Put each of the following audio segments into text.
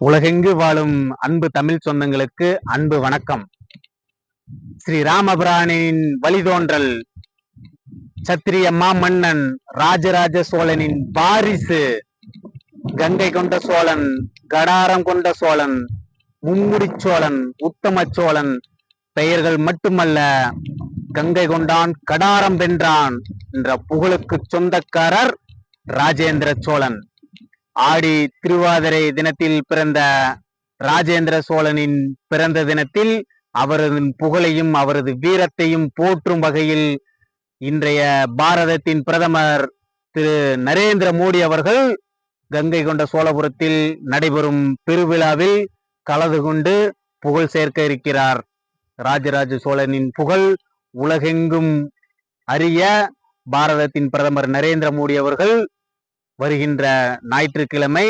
உலகெங்கு வாழும் அன்பு தமிழ் சொந்தங்களுக்கு அன்பு வணக்கம். ஸ்ரீ ராமபிரானின் வழிதோன்றல் சத்திரிய மாமன்னன் ராஜராஜ சோழனின் பாரிசு கங்கை கொண்ட சோழன் கடாரம் கொண்ட சோழன் மும்முடி சோழன் உத்தம சோழன் பெயர்கள் மட்டுமல்ல கங்கை கொண்டான் கடாரம் வென்றான் என்ற புகழுக்கு சொந்தக்காரர் ராஜேந்திர சோழன். ஆடி திருவாதிரை தினத்தில் பிறந்த ராஜேந்திர சோழனின் பிறந்த தினத்தில் அவரது புகழையும் அவரது வீரத்தையும் போற்றும் வகையில் இன்றைய பாரதத்தின் பிரதமர் திரு நரேந்திர மோடி அவர்கள் கங்கை கொண்ட சோழபுரத்தில் நடைபெறும் பெருவிழாவில் கலந்து கொண்டு புகழ் சேர்க்க இருக்கிறார். ராஜராஜ சோழனின் புகழ் உலகெங்கும் அறிய பாரதத்தின் பிரதமர் நரேந்திர மோடி அவர்கள் வருகின்ற ஞாயிற்றுக்கிழமை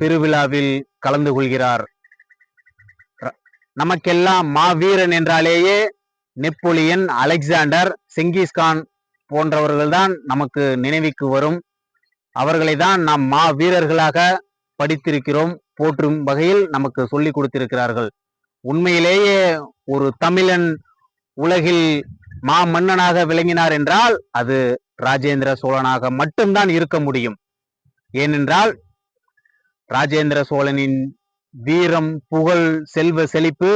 பெருவிழாவில் கலந்து கொள்கிறார். நமக்கெல்லாம் மாவீரன் என்றாலேயே நெப்போலியன் அலெக்சாண்டர் செங்கிஸ்கான் போன்றவர்கள்தான் நமக்கு நினைவுக்கு வரும். அவர்களை தான் நாம் மா வீரர்களாக படித்திருக்கிறோம் போற்றும் வகையில் நமக்கு சொல்லிக் கொடுத்திருக்கிறார்கள். உண்மையிலேயே ஒரு தமிழன் உலகில் மா மன்னனாக விளங்கினார் என்றால் அது ராஜேந்திர சோழனாக மட்டும்தான் இருக்க முடியும். ஏனென்றால் ராஜேந்திர சோழனின் வீரம் புகழ் செல்வ செழிப்பு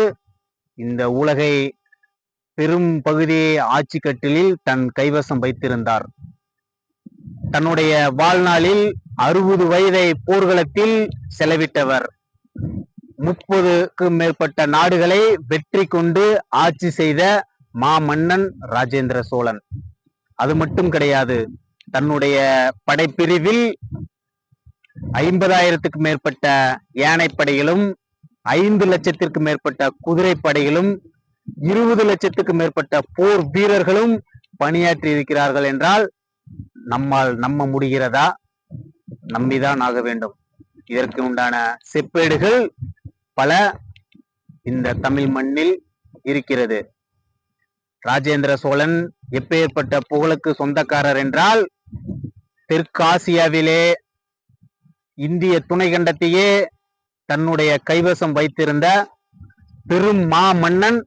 இந்த உலகை பெரும் பகுதியை ஆட்சி கட்டிலில் தன் கைவசம் வைத்திருந்தார். தன்னுடைய வாழ்நாளில் அறுபது வயதை போர்க்களத்தில் செலவிட்டவர். முப்பதுக்கு மேற்பட்ட நாடுகளை வெற்றி கொண்டு ஆட்சி செய்த மாமன்னன் ராஜேந்திர சோழன். அது மட்டும் கிடையாது தன்னுடைய படைப்பிரிவில் ஐம்பதாயிரத்துக்கு மேற்பட்ட யானைப்படைகளும் ஐந்து லட்சத்திற்கு மேற்பட்ட குதிரைப்படைகளும் இருபது லட்சத்துக்கு மேற்பட்ட போர் வீரர்களும் பணியாற்றி இருக்கிறார்கள் என்றால் நம்மால் நம்ப முடிகிறதா? நம்பிதான் ஆக வேண்டும். இதற்கு உண்டான செப்பேடுகள் பல இந்த தமிழ் மண்ணில் இருக்கிறது. ராஜேந்திர சோழன் எப்பேற்பட்ட புகழுக்கு சொந்தக்காரர் என்றால் தெற்காசியாவிலே இந்திய துணை கண்டத்தையே தன்னுடைய கைவசம் வைத்திருந்த பெரும் மா மன்னன்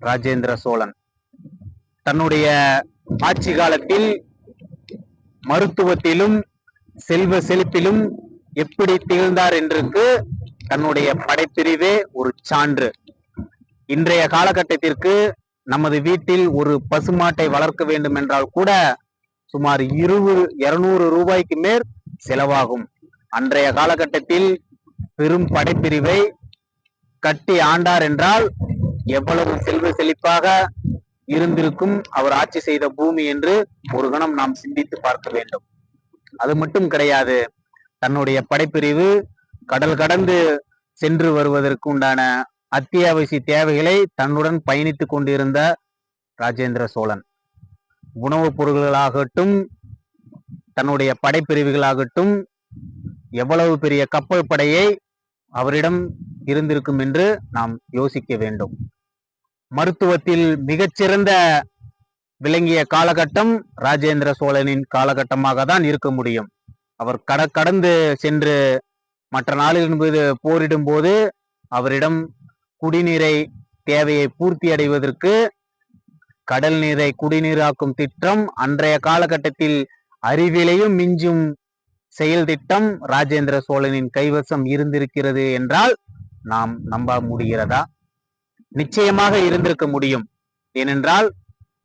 ராஜேந்திர சோழன். தன்னுடைய ஆட்சி காலத்தில் மருத்துவத்திலும் செல்வ செழிப்பிலும் எப்படி திகழ்ந்தார் என்றுக்கு தன்னுடைய படைப்பிரிவே ஒரு சான்று. இன்றைய காலகட்டத்திற்கு நமது வீட்டில் ஒரு பசுமாட்டை வளர்க்க வேண்டும் என்றால் கூட சுமார் இருபது இருநூறு ரூபாய்க்கு மேல் செலவாகும். அன்றைய காலகட்டத்தில் பெரும் படைப்பிரிவை கட்டி ஆண்டார் என்றால் எவ்வளவு செல்வ செழிப்பாக இருந்திருக்கும் அவர் ஆட்சி செய்த பூமி என்று ஒரு கணம் நாம் சிந்தித்து பார்க்க வேண்டும். அது மட்டும் கிடையாது தன்னுடைய படைப்பிரிவு கடல் கடந்து சென்று வருவதற்கு உண்டான அத்தியாவசிய தேவைகளை தன்னுடன் பயணித்துக் கொண்டிருந்த ராஜேந்திர சோழன். உணவுப் பொருள்களாகட்டும் தன்னுடைய படைப்பிரிவுகளாகட்டும் எவ்வளவு பெரிய கப்பல் படையை அவரிடம் இருந்திருக்கும் என்று நாம் யோசிக்க வேண்டும். மருத்துவத்தில் மிகச்சிறந்த விளங்கிய காலகட்டம் ராஜேந்திர சோழனின் காலகட்டமாக தான் இருக்க முடியும். அவர் கட கடந்து சென்று மற்ற நாளில் மீது போரிடும் போது அவரிடம் குடிநீரை தேவையை பூர்த்தி அடைவதற்கு கடல் நீரை குடிநீராக்கும் திட்டம் அன்றைய காலகட்டத்தில் அறிவிலையும் மிஞ்சும் செயல் திட்டம் ராஜேந்திர சோழனின் கைவசம் இருந்திருக்கிறது என்றால் நாம் நம்ப முடிகிறதா? நிச்சயமாக இருந்திருக்க முடியும். ஏனென்றால்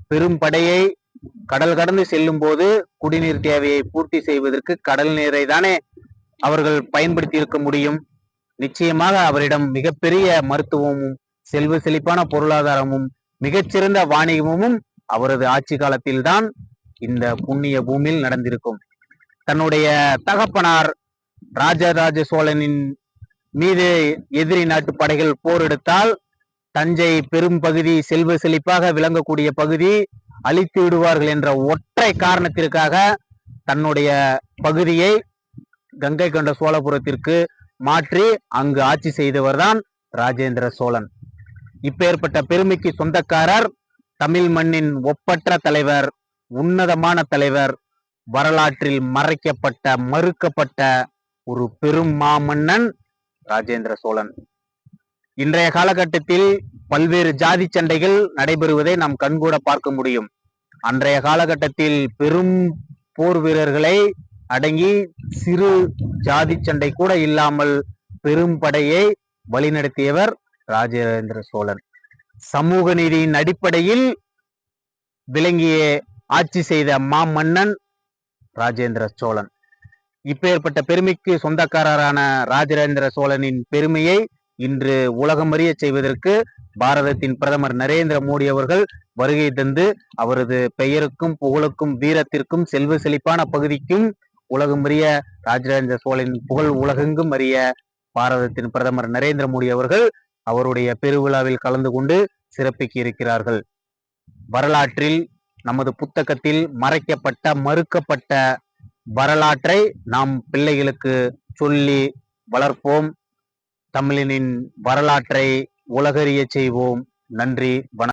பெரும் படையை கடல் கடந்து செல்லும் போது குடிநீர் தேவையை பூர்த்தி செய்வதற்கு கடல் நீரை தானே அவர்கள் பயன்படுத்தி இருக்க முடியும். நிச்சயமாக அவரிடம் மிகப்பெரிய மருத்துவமும் செல்வ செழிப்பான பொருளாதாரமும் மிகச்சிறந்த வாணிகமும் அவரது ஆட்சி காலத்தில்தான் இந்த புண்ணிய பூமியில் நடந்திருக்கும். தன்னுடைய தகப்பனார் ராஜராஜ சோழனின் மீது எதிரி நாட்டு படைகள் போர் எடுத்தால் தஞ்சை பெரும் பகுதி செல்வ செழிப்பாக விளங்கக்கூடிய பகுதி அழித்து விடுவார்கள் என்ற ஒற்றை காரணத்திற்காக தன்னுடைய பகுதியை கங்கை கொண்ட சோழபுரத்திற்கு மாற்றி அங்கு ஆட்சி செய்தவர் தான் ராஜேந்திர சோழன். இப்பேற்பட்ட பெருமைக்கு சொந்தக்காரர் தமிழ் மண்ணின் ஒப்பற்ற தலைவர் உன்னதமான தலைவர் வரலாற்றில் மறைக்கப்பட்ட மறுக்கப்பட்ட ஒரு பெரும் மாமன்னன் ராஜேந்திர சோழன். இன்றைய காலகட்டத்தில் பல்வேறு ஜாதி சண்டைகள் நடைபெறுவதை நாம் கண்கூட பார்க்க முடியும். அன்றைய காலகட்டத்தில் பெரும் போர் வீரர்களை அடங்கி சிறு ஜாதி சண்டை கூட இல்லாமல் பெரும் படையை வழிநடத்தியவர் ராஜேந்திர சோழன். சமூக நீதியின் அடிப்படையில் விளங்கிய ஆட்சி செய்த மாமன்னன் ராஜேந்திர சோழன். இப்பேற்பட்ட பெருமைக்கு சொந்தக்காரரான ராஜேந்திர சோழனின் பெருமையை இன்று உலகம் அறிய செய்வதற்கு பாரதத்தின் பிரதமர் நரேந்திர மோடி அவர்கள் வருகை தந்து அவரது பெயருக்கும் புகழுக்கும் வீரத்திற்கும் செல்வ செழிப்பான பகுதிக்கும் உலகமறிய ராஜராஜ சோழனின் புகழ் உலகெங்கும் அறிய பாரதத்தின் பிரதமர் நரேந்திர மோடி அவர்கள் அவருடைய பெருவிழாவில் கலந்து கொண்டு சிறப்பிக்க இருக்கிறார்கள். வரலாற்றில் நமது புத்தகத்தில் மறைக்கப்பட்ட மறுக்கப்பட்ட வரலாற்றை நாம் பிள்ளைகளுக்கு சொல்லி வளர்ப்போம். தமிழனின் வரலாற்றை உலகறிய செய்வோம். நன்றி வணக்கம்.